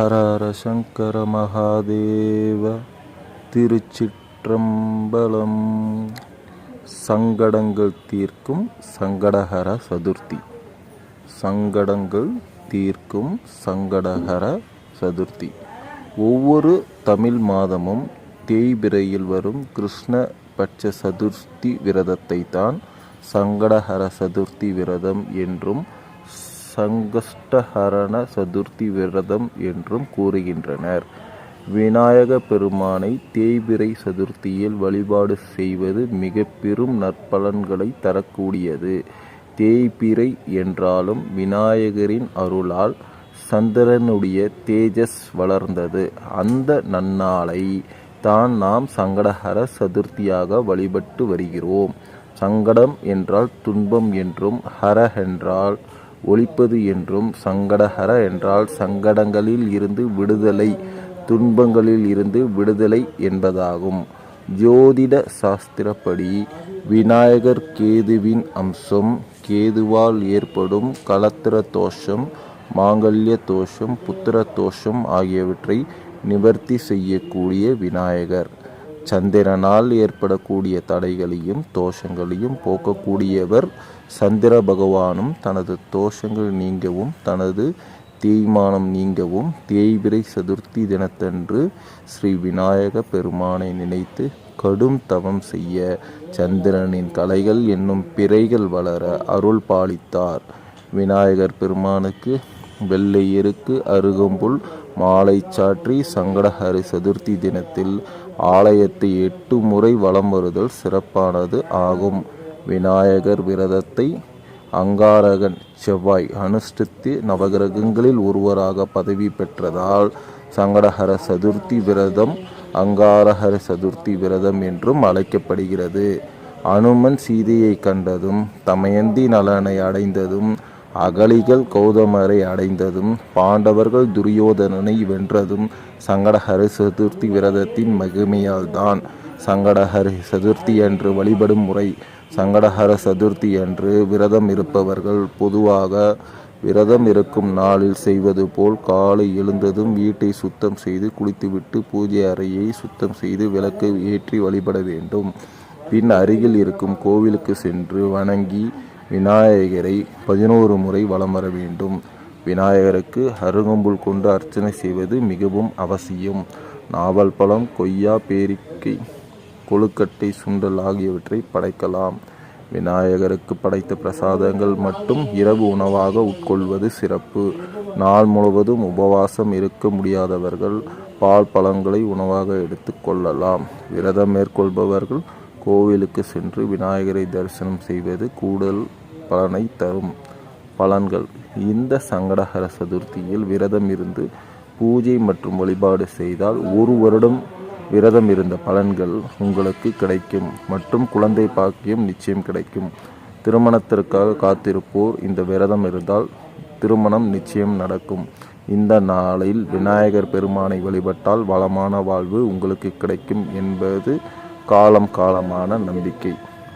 ஹர ஹர சங்கர மகாதேவ திருச்சிற்றம்பலம். சங்கடங்கள் தீர்க்கும் சங்கடஹர சதுர்த்தி. சங்கடங்கள் தீர்க்கும் சங்கடஹர சதுர்த்தி. ஒவ்வொரு தமிழ் மாதமும் தேய்பிரையில் வரும் கிருஷ்ண பட்ச சதுர்த்தி விரதத்தை தான் சங்கடஹர சதுர்த்தி விரதம் என்றும் சங்கஷ்டஹரண சதுர்த்தி விரதம் என்றும் கூறுகின்றனர். விநாயக பெருமானை தேய்பிறை சதுர்த்தியில் வழிபாடு செய்வது மிக பெரும் நற்பலன்களை தரக்கூடியது. தேய்பிறை என்றாலும் விநாயகரின் அருளால் சந்திரனுடைய தேஜஸ் வளர்ந்தது. அந்த நன்னாளை தான் நாம் சங்கடஹர சதுர்த்தியாக வழிபட்டு வருகிறோம். சங்கடம் என்றால் துன்பம் என்றும் ஹர என்றால் ஒழிப்பது என்றும் சங்கடஹர என்றால் சங்கடங்களில் இருந்து விடுதலை துன்பங்களில் இருந்து விடுதலை என்பதாகும். ஜோதிட சாஸ்திரப்படி விநாயகர் கேதுவின் அம்சம் கேதுவால் ஏற்படும் கலத்திர தோஷம் மாங்கல்ய தோஷம் புத்திர தோஷம் ஆகியவற்றை நிவர்த்தி செய்யக்கூடிய விநாயகர். சந்திரனால் ஏற்படக்கூடிய தடைகளையும் தோஷங்களையும் போக்கக்கூடியவர் சந்திர பகவானும் தனது தோஷங்கள் நீங்கவும் தனது தேய்மானம் நீங்கவும் தேய்பிரை சதுர்த்தி தினத்தன்று ஸ்ரீ விநாயக பெருமானை நினைத்து கடும் தவம் செய்ய சந்திரனின் கலைகள் என்னும் பிறைகள் வளர அருள் பாலித்தார். விநாயகர் பெருமானுக்கு வெள்ளையருக்கு அருகம்புல் மாலை சாற்றி சங்கடஹரி சதுர்த்தி தினத்தில் ஆலயத்தை எட்டு முறை வலம் வருதல் சிறப்பானது ஆகும். விநாயகர் விரதத்தை அங்காரகன் செவ்வாய் அனுஷ்டித்து நவகிரகங்களில் ஒருவராக பதவி பெற்றதால் சங்கடஹர சதுர்த்தி விரதம் அங்காரஹர சதுர்த்தி விரதம் என்றும் அழைக்கப்படுகிறது. அனுமன் சீதையை கண்டதும் தமயந்தி நலனை அடைந்ததும் அகலிகள் கௌதமரை அடைந்ததும் பாண்டவர்கள் துரியோதனனை வென்றதும் சங்கடஹர சதுர்த்தி விரதத்தின் மகிமையால்தான். சங்கடஹர சதுர்த்தி என்று வழிபடும் முறை சங்கடஹர சதுர்த்தி அன்று விரதம் இருப்பவர்கள் பொதுவாக விரதம் இருக்கும் நாளில் செய்வது போல் காலை எழுந்ததும் வீட்டை சுத்தம் செய்து குளித்துவிட்டு பூஜை அறையை சுத்தம் செய்து விளக்கு ஏற்றி வழிபட வேண்டும். பின் அருகில் இருக்கும் கோவிலுக்கு சென்று வணங்கி விநாயகரை பதினோரு முறை வலம் வர வேண்டும். விநாயகருக்கு அருகம்புல் கொண்டு அர்ச்சனை செய்வது மிகவும் அவசியம். நாவல் பழம் கொய்யா பேரிக்கை கொழுக்கட்டை சுண்டல் ஆகியவற்றை படைக்கலாம். விநாயகருக்கு படைத்த பிரசாதங்கள் மட்டும் இரவு உணவாக உட்கொள்வது சிறப்பு. நாள் முழுவதும் உபவாசம் இருக்க முடியாதவர்கள் பால் பழங்களை உணவாக எடுத்துக்கொள்ளலாம் விரதம் மேற்கொள்பவர்கள் கோவிலுக்கு சென்று விநாயகரை தரிசனம் செய்வது கூடுதல் பலனை தரும் பலன்கள். இந்த சங்கடஹர சதுர்த்தியில் விரதம் இருந்து பூஜை மற்றும் வழிபாடு செய்தால் ஒரு வருடம் விரதம் இருந்த பலன்கள் உங்களுக்கு கிடைக்கும். மற்றும் குழந்தை பாக்கியம் நிச்சயம் கிடைக்கும். திருமணத்திற்காக காத்திருப்போர் இந்த விரதம் இருந்தால் திருமணம் நிச்சயம் நடக்கும். இந்த நாளில் விநாயகர் பெருமானை வழிபட்டால் வளமான வாழ்வு உங்களுக்கு கிடைக்கும் என்பது காலம் காலமான நம்பிக்கை.